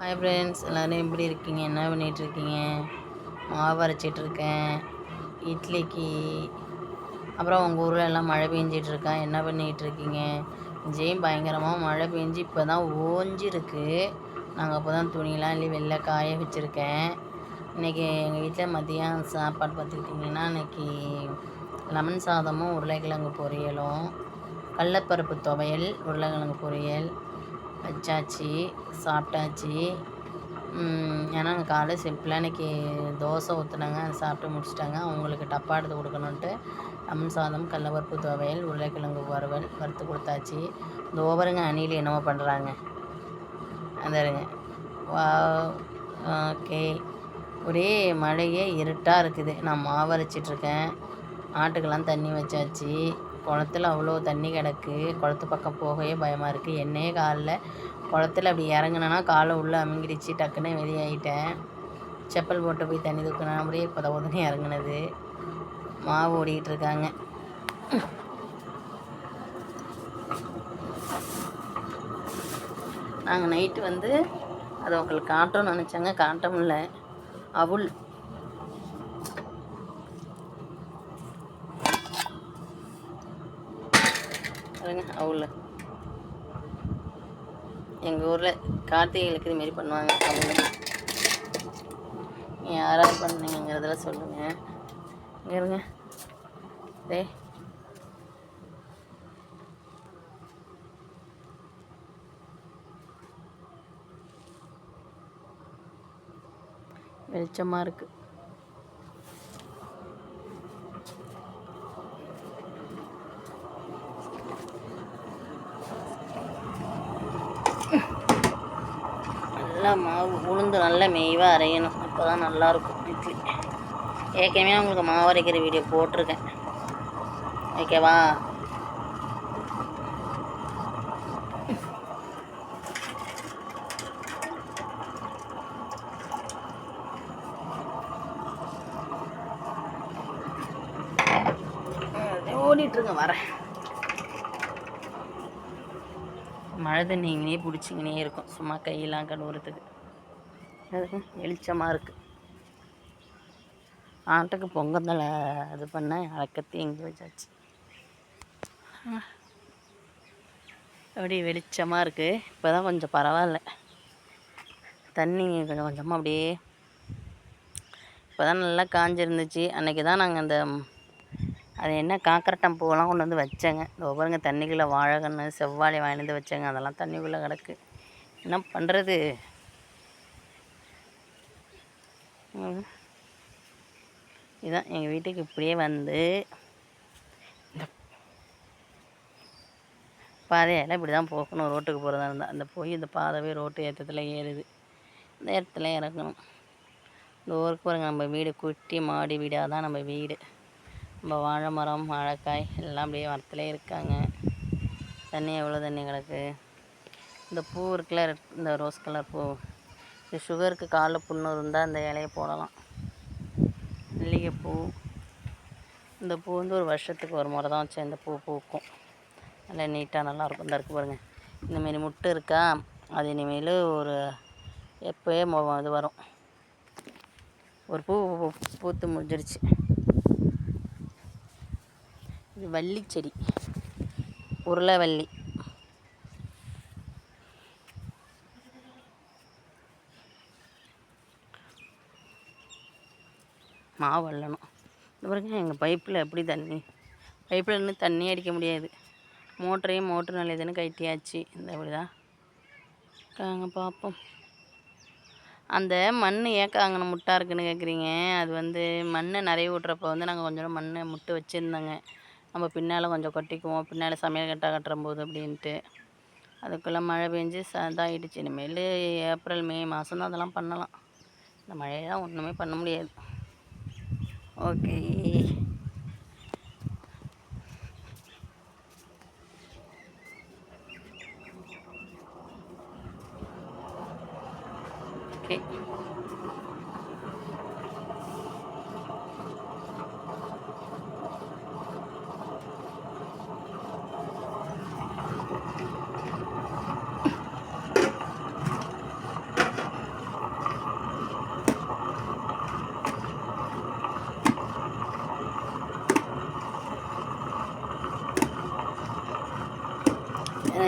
Hi friends எல்லோரும் எப்படி இருக்கீங்க? என்ன பண்ணிகிட்ருக்கீங்க மாவு அரைச்சிட்ருக்கேன் இட்லிக்கு. அப்புறம் உங்கள் ஊரில் எல்லாம் மழை பெஞ்சிட்டு என்ன பண்ணிகிட்டு இருக்கீங்க? இங்கேயும் பயங்கரமாக மழை பெஞ்சு இப்போ தான் ஓஞ்சிருக்கு. நாங்கள் அப்போ தான் துணியெலாம் அள்ளி வெளில காய வச்சுருக்கேன். இன்றைக்கி எங்கள் வீட்டில் மதியம் சாப்பாடு பார்த்துக்கிட்டிங்கன்னா இன்றைக்கி லெமன் சாதமும் உருளைக்கிழங்கு பொரியலும் கடலப்பருப்பு துவையல் உருளைக்கிழங்கு பொரியல் வச்சாச்சு சாப்பிட்டாச்சு. ஏன்னா நாங்கள் காலை சிம்பிளாக இன்றைக்கி தோசை ஊற்றுனாங்க அதை சாப்பிட்டு முடிச்சிட்டாங்க. அவங்களுக்கு டப்பா எடுத்து கொடுக்கணுன்ட்டு அம்மன் சாதம் கடலப்பருப்பு துவையல் உருளைக்கிழங்கு வறுவல் வறுத்து கொடுத்தாச்சு. இந்த ஓவருங்க அணியில் என்னமோ பண்ணுறாங்க அந்தாருங்க வா ஓகே. ஒரே மழையே இருட்டாக இருக்குது. நான் மாவரைச்சிட்ருக்கேன் ஆட்டுக்கெல்லாம் தண்ணி வச்சாச்சு. குளத்துல அவ்வளோ தண்ணி கிடக்கு. குளத்து பக்கம் போகவே பயமாக இருக்குது என்னையே காலில் குளத்துல அப்படி இறங்குனேன்னா காலை உள்ளே அமுங்கிடுச்சு டக்குன்னு வெளியாகிட்டேன் செப்பல் போட்டு போய் தண்ணி தூக்கினா அப்படியே இப்போ உதனே இறங்குனது. மாவு ஓடிக்கிட்டு இருக்காங்க. நாங்கள் நைட்டு வந்து அதை உங்களுக்கு காட்டணும்னு நினச்சாங்க. காட்ட முடில அவுள் பாருங்க அவுல எங்கள் ஊரில் கார்த்திகைகளுக்கு இதுமாரி பண்ணுவாங்க அவுல யாராவது பண்ணீங்கிறதுல சொல்லுங்கள் இங்கே இருங்க. டே. வெளிச்சமாக இருக்குது நல்லா மாவு உளுந்து நல்லா மெய்வாக அரையணும். அப்போ தான் நல்லாயிருக்கும் இட்லி. ஏற்கனவே உங்களுக்கு மாவு அரைக்கிற வீடியோ போட்டிருக்கேன். ஓகேவா? ஓடிட்டுருங்க வரேன். மழை தண்ணிங்கனே பிடிச்சிங்கனே இருக்கும். சும்மா கையெல்லாம் கழுவுறதுக்கு. அதுக்கு வெளிச்சமாக இருக்குது ஆட்டுக்கு பொங்கல் இது பண்ண அழக்கத்தி எங்கே வச்சாச்சு. அப்படி வெளிச்சமாக இருக்குது இப்போ தான் கொஞ்சம் பரவாயில்ல. தண்ணி கொஞ்சம் கொஞ்சமாக அப்படியே இப்போ தான் நல்லா காஞ்சிருந்துச்சு. அன்றைக்கி தான் நாங்கள் அந்த அது என்ன காக்கரட்டம் பூவெல்லாம் கொண்டு வந்து வச்சேங்க. இந்த பாருங்க தண்ணிக்குள்ளே வாழைக்கன்று செவ்வாழை வாங்கிட்டு வந்து வச்சேங்க. அதெல்லாம் தண்ணிக்குள்ளே கிடக்கு. என்ன பண்ணுறது இதுதான் எங்கள் வீட்டுக்கு இப்படியே வந்து இந்த பாதையெல்லாம் இப்படி தான் போகணும் ரோட்டுக்கு போகிறதா இருந்தால் அந்த போய் இந்த பாதவே ரோட்டு ஏற்றத்தில் ஏறுது. இந்த இடத்துல இறக்கணும். இந்த ஊருக்கு பாருங்க நம்ம வீடு குட்டி மாடி வீடாக தான் நம்ம வீடு. நம்ம வாழை மரம் வாழைக்காய் எல்லாம் அப்படியே மரத்துலே இருக்காங்க. தண்ணி எவ்வளோ தண்ணி கிடக்கு இந்த பூ இருக்குல்ல இந்த ரோஸ் கலர் பூ. இது சுகருக்கு காலில் புண்ணு இருந்தால் இந்த இலையை போடலாம். மல்லிகைப்பூ. இந்த பூ வந்து ஒரு வருஷத்துக்கு ஒரு முறை தான் வச்சேன் இந்த பூ பூக்கும். நல்லா நீட்டாக நல்லாயிருக்கும் இந்த இருக்கு பாருங்கள் இந்தமாரி முட்டை இருக்கா? அது இனிமேல் ஒரு எப்போயே இது வரும். ஒரு பூ பூ- பூத்து முடிஞ்சிருச்சு. இது வள்ளி செடி உருளைவள்ளி. மாவு அள்ளணும். இந்த பாருங்க எங்கள் பைப்பில் எப்படி தண்ணி பைப்பில் இன்னும் தண்ணி அடிக்க முடியாது. மோட்டரையும் மோட்ரு நல்லதுன்னு கட்டியாச்சு. இந்த இப்படி தான் பார்ப்போம் அந்த மண் ஏக்க அங்கே முட்டாக இருக்குன்னு கேட்குறீங்க அது வந்து மண்ணை நிறைய விட்றப்ப வந்து நாங்கள் கொஞ்சம் மண்ணை முட்டு வச்சுருந்தோங்க. நம்ம பின்னால் கொஞ்சம் கொட்டிக்குவோம். பின்னால் சமையல் கட்டா கட்டுறம்போது அப்படின்ட்டு. அதுக்குள்ளே மழை பெஞ்சு ச இதாகிடுச்சு இனிமேல் ஏப்ரல் மே மாதம் தான் அதெல்லாம் பண்ணலாம். இந்த மழையெல்லாம் ஒன்றுமே பண்ண முடியாது. ஓகே. ஓகே.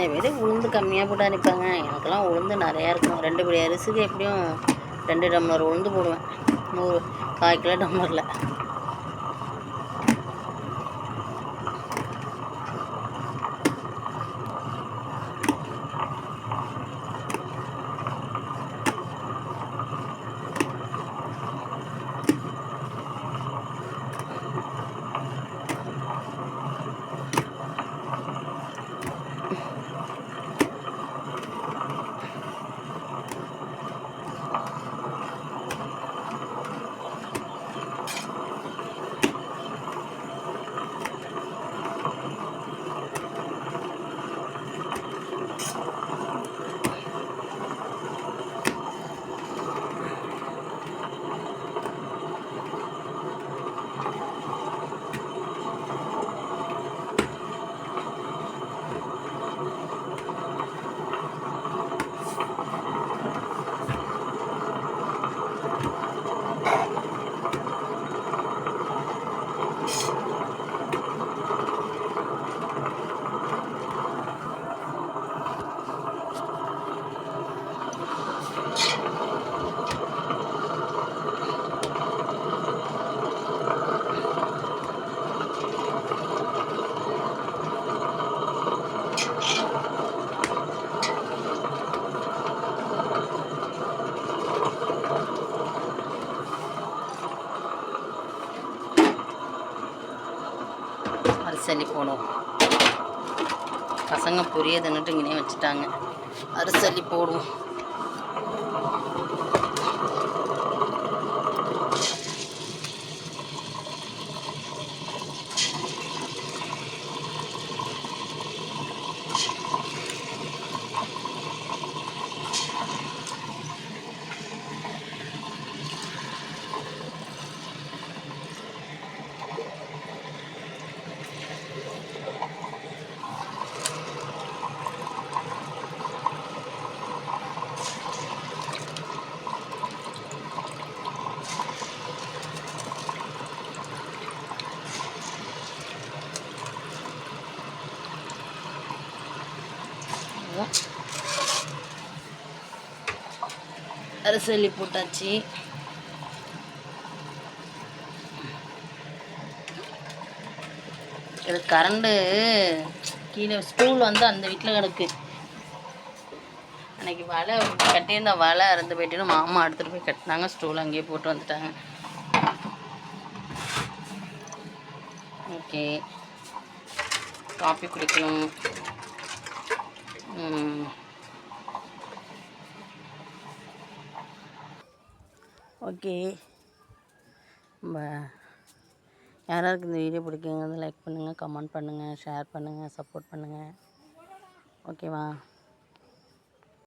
நிறைய பேர் உளுந்து கம்மியாக போட்டு அரைப்பாங்க. எனக்கெல்லாம் உளுந்து நிறையா இருக்கும். ரெண்டு படி அரிசிக்கு எப்படியும் ரெண்டு டம்ளர் உளுந்து போடுவேன். நூறு கால் கிலோ டம்ளரில். Earth. அரிசலி போடுவோம் பசங்க புரியதுன்னுட்டு இங்கே வச்சுட்டாங்க. அரிசலி போடுவோம். அரிசலி போட்டாச்சு. இது கரண்டு கீழே ஸ்டூல் வந்து அந்த வீட்டில் கிடக்கு. அன்னைக்கு வலை கட்டியிருந்த வலை இறந்து போயிட்டு மாமா எடுத்துகிட்டு போய் கட்டினாங்க. ஸ்டூல் அங்கேயே போட்டு வந்துட்டாங்க. ஓகே காஃபி குடிக்கணும். ஓகே. நம்ம யாராருக்கு இந்த வீடியோ பிடிக்குங்க லைக் பண்ணுங்கள் கமெண்ட் பண்ணுங்கள் ஷேர் பண்ணுங்கள் சப்போர்ட் பண்ணுங்கள் ஓகேவா?